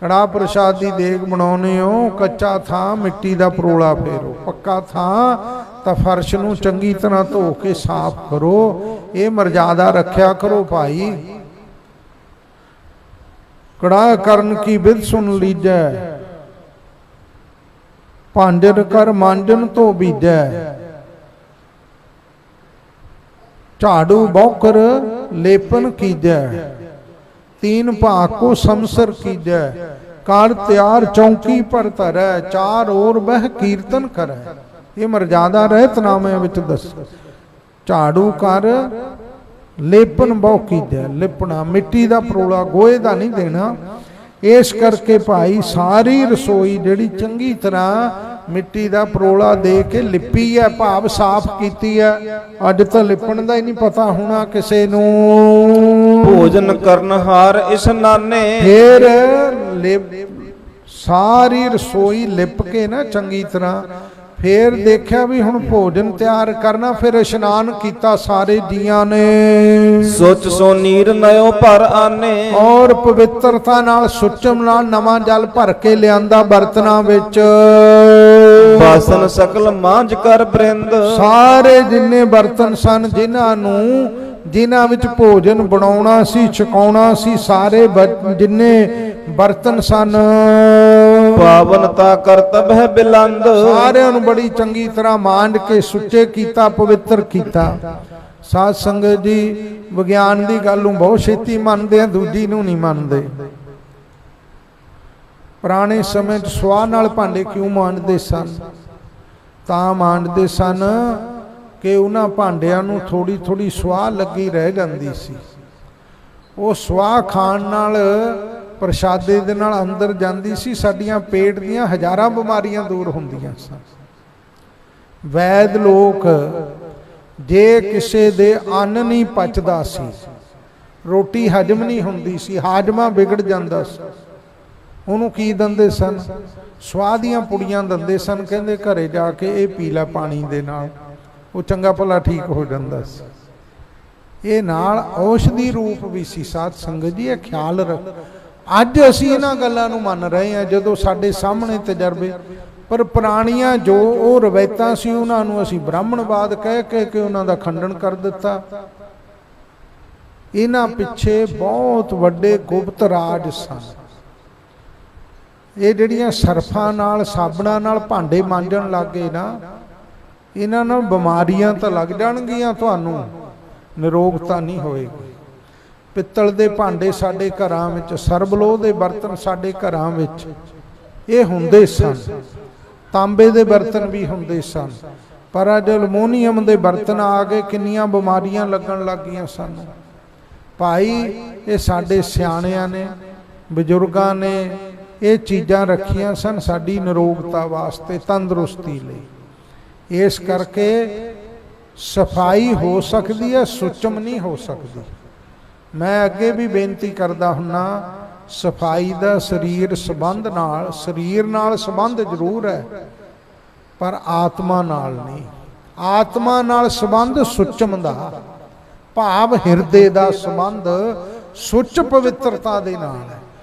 ਕੜਾ ਪ੍ਰਸ਼ਾਦ ਦੀ ਦੇਗ ਬਣਾਉਨੇ ਹੋ ਕੱਚਾ ਥਾਂ ਮਿੱਟੀ ਦਾ ਪਰੋਲਾ ਫੇਰੋ। ਪੱਕਾ ਥਾਂ ਤਾਂ ਫਰਸ਼ ਨੂੰ ਚੰਗੀ ਤਰ੍ਹਾਂ ਧੋ ਕੇ ਸਾਫ਼ ਕਰੋ। ਇਹ ਮਰਜ਼ਾਦਾ ਰੱਖਿਆ ਕਰੋ ਭਾਈ। ਕੜਾ ਕਰਨ ਕੀ ਵਿਧ ਸੁਣ ਲੀਜੈ। ਭਾਂਡਨ ਕਰ ਮਾਂਜਨ ਤੋਂ ਬੀਜੈ। ਝਾੜੂ ਬੌਕਰ ਲੇਪਨ ਕੀਜੈ। ਤੀਨ ਭਾਗ ਕੋ ਸਮਸਰ ਕੀਜੈ ਕਾਰ ਤਿਆਰ ਚੌਂਕੀ ਪਰ ਧਰੈ ਚਾਰ ਔਰ ਬਹਿ ਕੀਰਤਨ ਕਰੈ ਇਹ ਮਰਜ਼ਾਦਾ ਰਹਿਤ ਵਿੱਚ ਦੱਸ ਝਾੜੂ ਕਰ ਲੇਪਨ ਬਹੁ ਕੀਜੈ ਲਿਪਣਾ ਮਿੱਟੀ ਦਾ ਪਰੋਲਾ ਗੋਏ ਦਾ ਨਹੀਂ ਦੇਣਾ ਇਸ ਕਰਕੇ ਭਾਈ ਸਾਰੀ ਰਸੋਈ ਜਿਹੜੀ ਚੰਗੀ ਤਰ੍ਹਾਂ ਮਿੱਟੀ ਦਾ ਪਰੋਲਾ ਦੇ ਕੇ ਲਿਪੀ ਹੈ ਭਾਵ ਸਾਫ਼ ਕੀਤੀ ਹੈ ਅੱਜ ਤਾਂ ਲਿਪਣ ਦਾ ਹੀ ਨਹੀਂ ਪਤਾ ਹੋਣਾ ਕਿਸੇ ਨੂੰ ਭੋਜਨ ਕਰਨ ਹਾਰ ਇਸਨਾਨੇ ਫੇਰ ਲਿਪ ਸਾਰੀ ਰਸੋਈ ਲਿਪ ਕੇ ਨਾ ਚੰਗੀ ਤਰ੍ਹਾਂ। ਫੇਰ ਦੇਖਿਆ ਵੀ ਹੁਣ ਭੋਜਨ ਤਿਆਰ ਕਰਨਾ ਫਿਰ ਇਸ਼ਨਾਨ ਕੀਤਾ ਸਾਰੇ ਜੀਆਂ ਨੇ। ਸੁਚ ਸੋ ਨੀਰ ਨਯੋ ਭਰ ਆਨੇ। ਔਰ ਪਵਿੱਤਰਤਾ ਨਾਲ ਸੁੱਚਮ ਨਾਲ ਨਵਾਂ ਜਲ ਭਰ ਕੇ ਲਿਆਂਦਾ ਬਰਤਨਾਂ ਵਿੱਚ। ਬਾਸਨ ਸਕਲ ਮਾਂਜ ਕਰ ਬ੍ਰਿੰਦ। ਸਾਰੇ ਜਿੰਨੇ ਬਰਤਨ ਸਨ ਜਿਨ੍ਹਾਂ ਨੂੰ ਜਿਨ੍ਹਾਂ ਵਿੱਚ ਭੋਜਨ ਬਣਾਉਣਾ ਸੀ ਛਕਾਉਣਾ ਸੀ ਸਾਰੇ ਜਿੰਨੇ ਬਰਤਨ ਸਨ। ਪਾਵਨਤਾ ਕਰਤਬ ਹੈ ਬਿਲੰਦ। ਸਾਰਿਆਂ ਨੂੰ ਬੜੀ ਚੰਗੀ ਤਰ੍ਹਾਂ ਮਾਂਜ ਕੇ ਸੁੱਚੇ ਕੀਤਾ ਪਵਿੱਤਰ ਕੀਤਾ। ਸਾਧ ਸੰਗਤ ਜੀ ਵਿਗਿਆਨ ਦੀ ਗੱਲ ਨੂੰ ਬਹੁਤ ਛੇਤੀ ਮੰਨਦੇ ਆ ਦੂਜੀ ਨੂੰ ਨਹੀਂ ਮੰਨਦੇ। ਪੁਰਾਣੇ ਸਮੇਂ 'ਚ ਸਵਾਹ ਨਾਲ ਭਾਂਡੇ ਕਿਉਂ ਮਾਂਜਦੇ ਸਨ? ਤਾਂ ਮਾਂਜਦੇ ਸਨ ਕਿ ਉਹਨਾਂ ਭਾਂਡਿਆਂ ਨੂੰ ਥੋੜੀ ਥੋੜੀ ਸਵਾਹ ਲੱਗੀ ਰਹਿ ਜਾਂਦੀ ਸੀ। ਉਹ ਸਵਾਹ ਖਾਣ ਨਾਲ ਪ੍ਰਸ਼ਾਦੇ ਦੇ ਨਾਲ ਅੰਦਰ ਜਾਂਦੀ ਸੀ, ਸਾਡੀਆਂ ਪੇਟ ਦੀਆਂ ਹਜ਼ਾਰਾਂ ਬਿਮਾਰੀਆਂ ਦੂਰ ਹੁੰਦੀਆਂ ਸਨ। ਵੈਦ ਲੋਕ ਜੇ ਕਿਸੇ ਦੇ ਅੰਨ ਨਹੀਂ ਪਚਦਾ ਸੀ, ਰੋਟੀ ਹਜਮ ਨਹੀਂ ਹੁੰਦੀ ਸੀ, ਹਾਜਮਾ ਵਿਗੜ ਜਾਂਦਾ ਸੀ। ਉਹਨੂੰ ਕੀ ਦਿੰਦੇ ਸਨ? ਸਵਾਹ ਦੀਆਂ ਪੁੜੀਆਂ ਦਿੰਦੇ ਸਨ, ਕਹਿੰਦੇ ਘਰੇ ਜਾ ਕੇ ਇਹ ਪੀ ਲੈ ਪਾਣੀ ਦੇ ਨਾਲ। ਉਹ ਚੰਗਾ ਭਲਾ ਠੀਕ ਹੋ ਜਾਂਦਾ ਸੀ। ਇਹ ਨਾਲ ਔਸ਼ਧੀ ਰੂਪ ਵੀ ਸੀ। ਸਾਧ ਸੰਗਤ ਜੀ, ਇਹ ਖਿਆਲ ਰੱਖ। ਅੱਜ ਅਸੀਂ ਇਹਨਾਂ ਗੱਲਾਂ ਨੂੰ ਮੰਨ ਰਹੇ ਹਾਂ, ਜਦੋਂ ਸਾਡੇ ਸਾਹਮਣੇ ਤਜਰਬੇ, ਪਰ ਪੁਰਾਣੀਆਂ ਜੋ ਉਹ ਰਵਾਇਤਾਂ ਸੀ, ਉਹਨਾਂ ਨੂੰ ਅਸੀਂ ਬ੍ਰਾਹਮਣਵਾਦ ਕਹਿ ਕਹਿ ਕੇ ਉਹਨਾਂ ਦਾ ਖੰਡਨ ਕਰ ਦਿੱਤਾ। ਇਹਨਾਂ ਪਿੱਛੇ ਬਹੁਤ ਵੱਡੇ ਗੁਪਤ ਰਾਜ ਸਨ। ਇਹ ਜਿਹੜੀਆਂ ਸਰਫਾਂ ਨਾਲ, ਸਾਬਣਾਂ ਨਾਲ ਭਾਂਡੇ ਮਾਂਜਣ ਲੱਗੇ ਨਾ ਇਹਨਾਂ ਨਾਲ ਬਿਮਾਰੀਆਂ ਤਾਂ ਲੱਗ ਜਾਣਗੀਆਂ ਤੁਹਾਨੂੰ ਨਿਰੋਗਤਾ ਨਹੀਂ ਹੋਏਗੀ। ਪਿੱਤਲ ਦੇ ਭਾਂਡੇ ਸਾਡੇ ਘਰਾਂ ਵਿੱਚ, ਸਰਬਲੋਹ ਦੇ ਬਰਤਨ ਸਾਡੇ ਘਰਾਂ ਵਿੱਚ, ਇਹ ਹੁੰਦੇ ਸਨ। ਤਾਂਬੇ ਦੇ ਬਰਤਨ ਵੀ ਹੁੰਦੇ ਸਨ। ਪਰ ਅੱਜ ਅਲਮੋਨੀਅਮ ਦੇ ਬਰਤਨ ਆ ਗਏ ਕਿੰਨੀਆਂ ਬਿਮਾਰੀਆਂ ਲੱਗਣ ਲੱਗੀਆਂ ਸਾਨੂੰ। ਭਾਈ, ਇਹ ਸਾਡੇ ਸਿਆਣਿਆਂ ਨੇ, ਬਜ਼ੁਰਗਾਂ ਨੇ ਇਹ ਚੀਜ਼ਾਂ ਰੱਖੀਆਂ ਸਨ ਸਾਡੀ ਨਿਰੋਗਤਾ ਵਾਸਤੇ, ਤੰਦਰੁਸਤੀ ਲਈ। ਇਸ ਕਰਕੇ ਸਫ਼ਾਈ ਹੋ ਸਕਦੀ ਹੈ, ਸੁਚਮ ਨਹੀਂ ਹੋ ਸਕਦੀ। ਮੈਂ ਅੱਗੇ ਵੀ ਬੇਨਤੀ ਕਰਦਾ ਹੁੰਨਾ, ਸਫ਼ਾਈ ਦਾ ਸਰੀਰ ਸੰਬੰਧ ਨਾਲ, ਸਰੀਰ ਨਾਲ ਸੰਬੰਧ ਜ਼ਰੂਰ ਹੈ, ਪਰ ਆਤਮਾ ਨਾਲ ਨਹੀਂ। ਆਤਮਾ ਨਾਲ ਸੰਬੰਧ ਸੁਚਮ ਦਾ, ਭਾਵ ਹਿਰਦੇ ਦਾ ਸੰਬੰਧ ਸੁੱਚ ਪਵਿੱਤਰਤਾ ਦੇ ਨਾਲ ਹੈ।